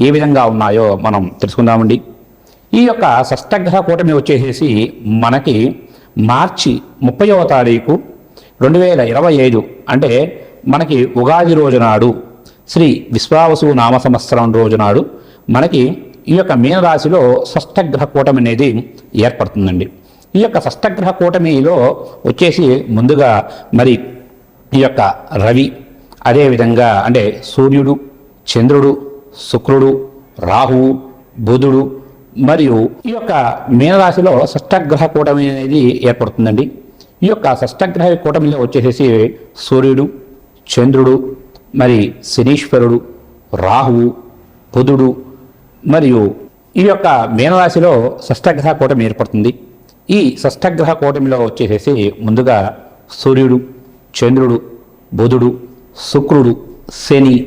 ఏ విధంగా ఉన్నాయో మనం తెలుసుకుందామండి. ఈ యొక్క షష్టగ్రహ కూటమి వచ్చేసేసి మనకి మార్చి ముప్పైవ తారీఖు రెండు వేల ఇరవై ఐదు అంటే మనకి ఉగాది రోజు నాడు శ్రీ విశ్వావసు నామ సంవత్సరం రోజు నాడు మనకి ఈ యొక్క మీనరాశిలో షష్టగ్రహ కూటమి అనేది ఏర్పడుతుందండి. ఈ యొక్క షష్టగ్రహ కూటమిలో వచ్చేసి ముందుగా మరి ఈ యొక్క రవి అదేవిధంగా అంటే సూర్యుడు చంద్రుడు శుక్రుడు రాహువు బుధుడు మరియు ఈ యొక్క మీనరాశిలో షష్టగ్రహ కూటమి అనేది ఏర్పడుతుందండి. ఈ యొక్క షష్టగ్రహ కూటమిలో వచ్చేసేసి సూర్యుడు చంద్రుడు మరి శనీశ్వరుడు రాహువు బుధుడు మరియు ఈ యొక్క మీనరాశిలో షష్టగ్రహ కూటమి ఏర్పడుతుంది. ఈ షష్టగ్రహ కూటమిలో వచ్చేసేసి ముందుగా సూర్యుడు చంద్రుడు బుధుడు శుక్రుడు శని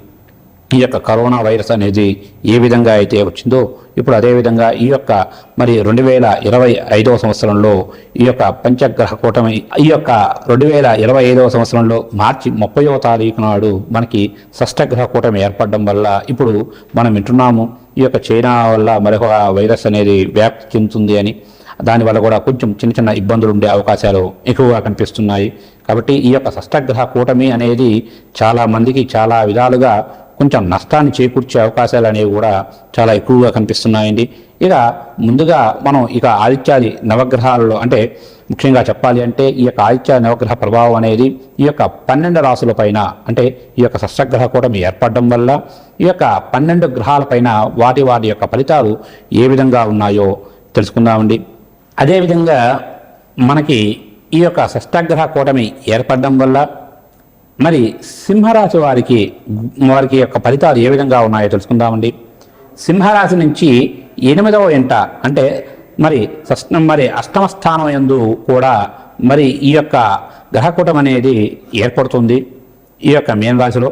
ఈ యొక్క కరోనా వైరస్ అనేది ఏ విధంగా అయితే వచ్చిందో ఇప్పుడు అదేవిధంగా ఈ యొక్క మరి రెండు వేల ఇరవై ఐదవ సంవత్సరంలో ఈ యొక్క పంచగ్రహ కూటమి ఈ యొక్క రెండు వేల ఇరవై ఐదవ సంవత్సరంలో మార్చి ముప్పైవ తారీఖు నాడు మనకి షష్టగ్రహ కూటమి ఏర్పడడం వల్ల ఇప్పుడు మనం వింటున్నాము ఈ యొక్క చైనా వల్ల మరొక వైరస్ అనేది వ్యాప్తి చెందుతుంది అని. దానివల్ల కూడా కొంచెం చిన్న చిన్న ఇబ్బందులు ఉండే అవకాశాలు ఎక్కువగా కనిపిస్తున్నాయి. కాబట్టి ఈ యొక్క షష్టగ్రహ కూటమి అనేది చాలా మందికి చాలా విధాలుగా కొంచెం నష్టాన్ని చేకూర్చే అవకాశాలు అనేవి కూడా చాలా ఎక్కువగా కనిపిస్తున్నాయండి. ఇక ముందుగా మనం ఇక ఆదిత్యాది నవగ్రహాలలో అంటే ముఖ్యంగా చెప్పాలి అంటే ఈ యొక్క ఆదిత్య నవగ్రహ ప్రభావం అనేది ఈ యొక్క పన్నెండు రాసుల పైన అంటే ఈ యొక్క షష్టగ్రహ కూటమి ఏర్పడడం వల్ల ఈ యొక్క పన్నెండు గ్రహాలపైన వాటి వాటి యొక్క ఫలితాలు ఏ విధంగా ఉన్నాయో తెలుసుకుందామండి. అదేవిధంగా మనకి ఈ యొక్క షష్టగ్రహ కూటమి ఏర్పడడం వల్ల మరి సింహరాశి వారికి వారికి యొక్క ఫలితాలు ఏ విధంగా ఉన్నాయో తెలుసుకుందామండి. సింహరాశి నుంచి ఎనిమిదవ ఎంట అంటే మరి మరి అష్టమ స్థానం యందు కూడా మరి ఈ యొక్క గ్రహకూటం అనేది ఏర్పడుతుంది ఈ యొక్క మీనరాశిలో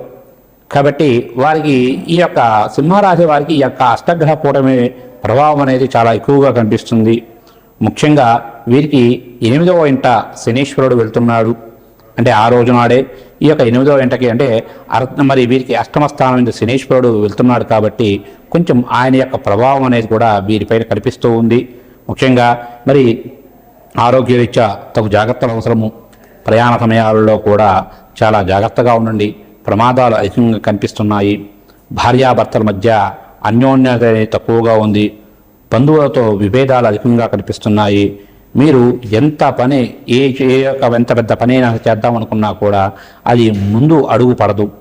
కాబట్టి వారికి ఈ యొక్క సింహరాశి వారికి ఈ యొక్క అష్టగ్రహ కూటమి ప్రభావం అనేది చాలా ఎక్కువగా కనిపిస్తుంది. ముఖ్యంగా వీరికి ఎనిమిదవ ఇంట శనీశ్వరుడు వెళ్తున్నాడు. అంటే ఆ రోజు నాడే ఈ యొక్క ఎనిమిదవ వెంటకి అంటే అర్- మరి వీరికి అష్టమ స్థానం నుంచి శనీశ్వరుడు వెళ్తున్నాడు కాబట్టి కొంచెం ఆయన యొక్క ప్రభావం అనేది కూడా వీరిపైన కనిపిస్తూ ఉంది. ముఖ్యంగా మరి ఆరోగ్యరీత్యా తగు జాగ్రత్తలు అవసరము. ప్రయాణ సమయాలలో కూడా చాలా జాగ్రత్తగా ఉండండి. ప్రమాదాలు అధికంగా కనిపిస్తున్నాయి. భార్యాభర్తల మధ్య అన్యోన్యత అనేది తక్కువగా ఉంది. బంధువులతో విభేదాలు అధికంగా కనిపిస్తున్నాయి. మీరు ఎంత పని ఏ యొక్క ఎంత పెద్ద పని అయినా చేద్దాం అనుకున్నా కూడా అది ముందు అడుగు పడదు.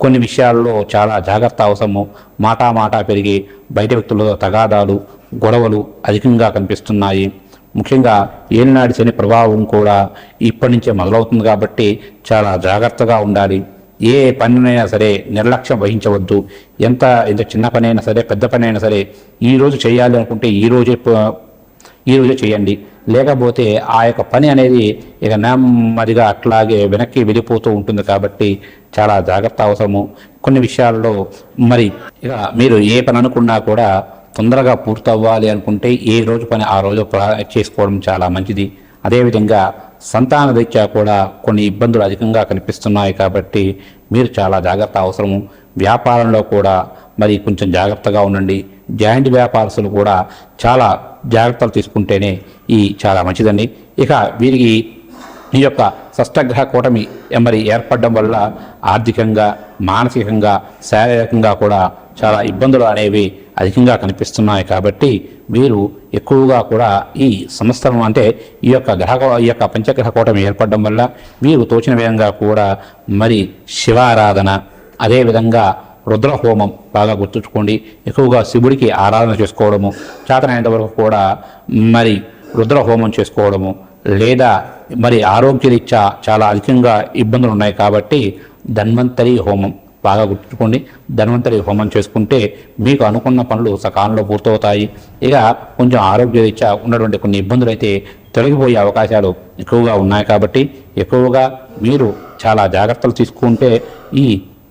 కొన్ని విషయాల్లో చాలా జాగ్రత్త అవసరము. మాటా మాటా పెరిగి బయట వ్యక్తులతో తగాదాలు గొడవలు అధికంగా కనిపిస్తున్నాయి. ముఖ్యంగా ఏలినాటి శని ప్రభావం కూడా ఇప్పటి నుంచే మొదలవుతుంది కాబట్టి చాలా జాగ్రత్తగా ఉండాలి. ఏ పనినైనా సరే నిర్లక్ష్యం వహించవద్దు. ఎంత ఎంత చిన్న పనైనా సరే పెద్ద పనైనా సరే ఈరోజు చేయాలి అనుకుంటే ఈరోజే ఈరోజు చేయండి. లేకపోతే ఆ యొక్క పని అనేది ఇక నెమ్మదిగా అట్లాగే వెనక్కి వెళ్ళిపోతూ ఉంటుంది కాబట్టి చాలా జాగ్రత్త అవసరము. కొన్ని విషయాల్లో మరి ఇక మీరు ఏ పని అనుకున్నా కూడా తొందరగా పూర్తవ్వాలి అనుకుంటే ఏ రోజు పని ఆ రోజు చేసుకోవడం చాలా మంచిది. అదేవిధంగా సంతాన రీత్యా కూడా కొన్ని ఇబ్బందులు అధికంగా కనిపిస్తున్నాయి కాబట్టి మీరు చాలా జాగ్రత్త అవసరము. వ్యాపారంలో కూడా మరి కొంచెం జాగ్రత్తగా ఉండండి. జాయింట్ వ్యాపారస్తులు కూడా చాలా జాగ్రత్తలు తీసుకుంటేనే ఈ చాలా మంచిదండి. ఇక వీరికి ఈ యొక్క షష్టగ్రహ కూటమి మరి ఏర్పడడం వల్ల ఆర్థికంగా మానసికంగా శారీరకంగా కూడా చాలా ఇబ్బందులు అనేవి అధికంగా కనిపిస్తున్నాయి కాబట్టి వీరు ఎక్కువగా కూడా ఈ సంస్థలను అంటే ఈ యొక్క గ్రహ ఈ యొక్క పంచగ్రహ కూటమి ఏర్పడడం వల్ల వీరు తోచిన విధంగా కూడా మరి శివారాధన అదేవిధంగా రుద్ర హోమం బాగా గుర్తుంచుకోండి. ఎక్కువగా శివుడికి ఆరాధన చేసుకోవడము చేతనైనంత వరకు కూడా మరి రుద్ర హోమం చేసుకోవడము లేదా మరి ఆరోగ్యరీత్యా చాలా అధికంగా ఇబ్బందులు ఉన్నాయి కాబట్టి ధన్వంతరి హోమం బాగా గుర్తుంచుకోండి. ధన్వంతరి హోమం చేసుకుంటే మీకు అనుకున్న పనులు సకాలంలో పూర్తవుతాయి. ఇక కొంచెం ఆరోగ్యరీత్యా ఉన్నటువంటి కొన్ని ఇబ్బందులు అయితే తొలగిపోయే అవకాశాలు ఎక్కువగా ఉన్నాయి కాబట్టి ఎక్కువగా మీరు చాలా జాగ్రత్తలు తీసుకుంటే ఈ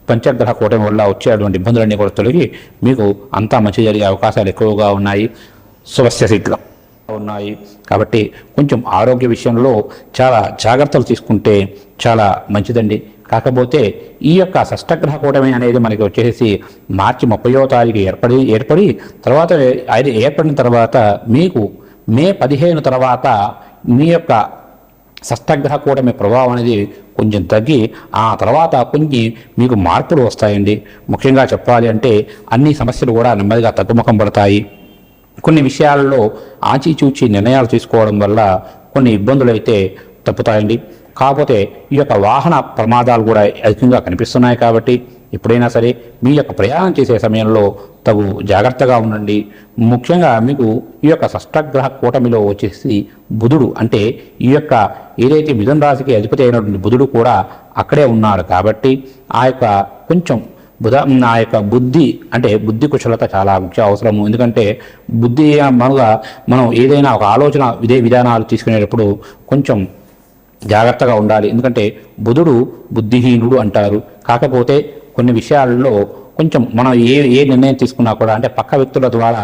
పంచగ్రహ కూటమి వల్ల వచ్చేటువంటి ఇబ్బందులన్నీ కూడా తొలగి మీకు అంతా మంచి జరిగే అవకాశాలు ఎక్కువగా ఉన్నాయి. శుభస్య శీఘ్రం. ఉన్నాయి. కాబట్టి కొంచెం ఆరోగ్య విషయంలో చాలా జాగ్రత్తలు తీసుకుంటే చాలా మంచిదండి. కాకపోతే ఈ యొక్క షష్టగ్రహ కూటమి అనేది మనకి వచ్చేసి మార్చి ముప్పయో తారీఖు ఏర్పడి ఏర్పడి తర్వాత అది ఏర్పడిన తర్వాత మీకు మే పదిహేను తర్వాత మీ యొక్క షష్టగ్రహ కూటమి ప్రభావం అనేది కొంచెం తగ్గి ఆ తర్వాత కొన్ని మీకు మార్పులు వస్తాయండి. ముఖ్యంగా చెప్పాలి అంటే అన్ని సమస్యలు కూడా నెమ్మదిగా తగ్గుముఖం పడతాయి. కొన్ని విషయాలలో ఆచిచూచి నిర్ణయాలు తీసుకోవడం వల్ల కొన్ని ఇబ్బందులు అయితే తప్పుతాయండి. కాకపోతే ఈ యొక్క వాహన ప్రమాదాలు కూడా అధికంగా కనిపిస్తున్నాయి కాబట్టి ఎప్పుడైనా సరే మీ యొక్క ప్రయాణం చేసే సమయంలో తగు జాగ్రత్తగా ఉండండి. ముఖ్యంగా మీకు ఈ యొక్క షష్టగ్రహ కూటమిలో వచ్చేసి బుధుడు అంటే ఈ యొక్క ఏదైతే మిథున రాశికి అధిపతి అయినటువంటి బుధుడు కూడా అక్కడే ఉన్నాడు కాబట్టి ఆ యొక్క కొంచెం బుధ ఆ యొక్క బుద్ధి అంటే బుద్ధి కుశలత చాలా ముఖ్య అవసరము. ఎందుకంటే బుద్ధి మనగా మనం ఏదైనా ఒక ఆలోచన ఇదే విధానాలు తీసుకునేటప్పుడు కొంచెం జాగ్రత్తగా ఉండాలి. ఎందుకంటే బుధుడు బుద్ధిహీనుడు అంటారు. కాకపోతే కొన్ని విషయాల్లో కొంచెం మనం ఏ ఏ నిర్ణయం తీసుకున్నా కూడా అంటే పక్క వ్యక్తుల ద్వారా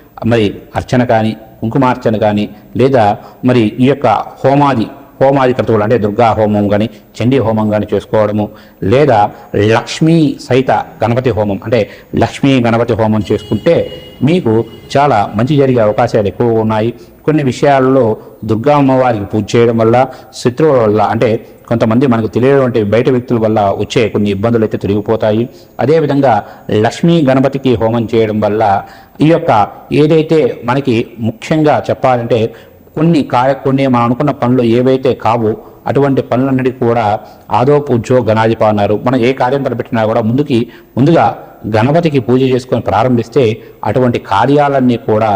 మరి అర్చన కానీ కుంకుమార్చన కానీ లేదా మరి ఈ యొక్క హోమాది హోమాది క్రతువులు అంటే దుర్గా హోమం కానీ చండీ హోమం కానీ చేసుకోవడము లేదా లక్ష్మీ సహిత గణపతి హోమం అంటే లక్ష్మీ గణపతి హోమం చేసుకుంటే మీకు చాలా మంచి జరిగే అవకాశాలు ఎక్కువగా ఉన్నాయి. కొన్ని విషయాల్లో దుర్గా అమ్మవారికి పూజ చేయడం వల్ల శత్రువుల వల్ల అంటే కొంతమంది మనకు తెలియనటువంటి బయట వ్యక్తుల వల్ల వచ్చే కొన్ని ఇబ్బందులు అయితే తొలగిపోతాయి. అదేవిధంగా లక్ష్మీ గణపతికి హోమం చేయడం వల్ల ఈ యొక్క ఏదైతే మనకి ముఖ్యంగా చెప్పాలంటే కొన్ని కార్య కొన్ని మనం అనుకున్న పనులు ఏవైతే కావో అటువంటి పనులన్నిటికీ కూడా ఆదో పూజో గణాధిప అన్నారు. మనం ఏ కార్యం తలపెట్టినా కూడా ముందుకి ముందుగా గణపతికి పూజ చేసుకొని ప్రారంభిస్తే అటువంటి కార్యాలన్నీ కూడా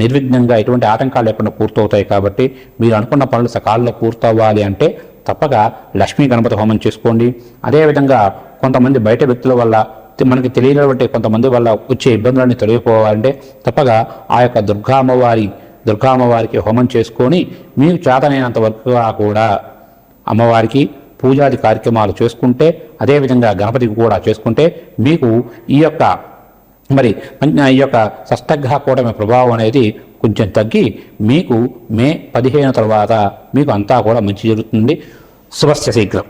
నిర్విఘ్నంగా ఎటువంటి ఆటంకాలు లేకుండా పూర్తవుతాయి కాబట్టి మీరు అనుకున్న పనులు సకాలంలో పూర్తవ్వాలి అంటే తప్పక లక్ష్మీ గణపతి హోమం చేసుకోండి. అదేవిధంగా కొంతమంది బయట వ్యక్తుల వల్ల మనకి తెలియనటువంటి కొంతమంది వల్ల వచ్చే ఇబ్బందులన్నీ తొలగిపోవాలంటే తప్పగా ఆ యొక్క దుర్గా అమ్మవారి దుర్గా అమ్మవారికి హోమం చేసుకొని మీకు చేతనైనంత వరకు కూడా అమ్మవారికి పూజాది కార్యక్రమాలు చేసుకుంటే అదేవిధంగా గణపతికి కూడా చేసుకుంటే మీకు ఈ యొక్క మరి ఈ యొక్క షష్టగ్రహ కూటమి ప్రభావం అనేది కొంచెం తగ్గి మీకు మే పదిహేను తర్వాత మీకు అంతా కూడా మంచి జరుగుతుంది. శుభస్య శీఘ్రం.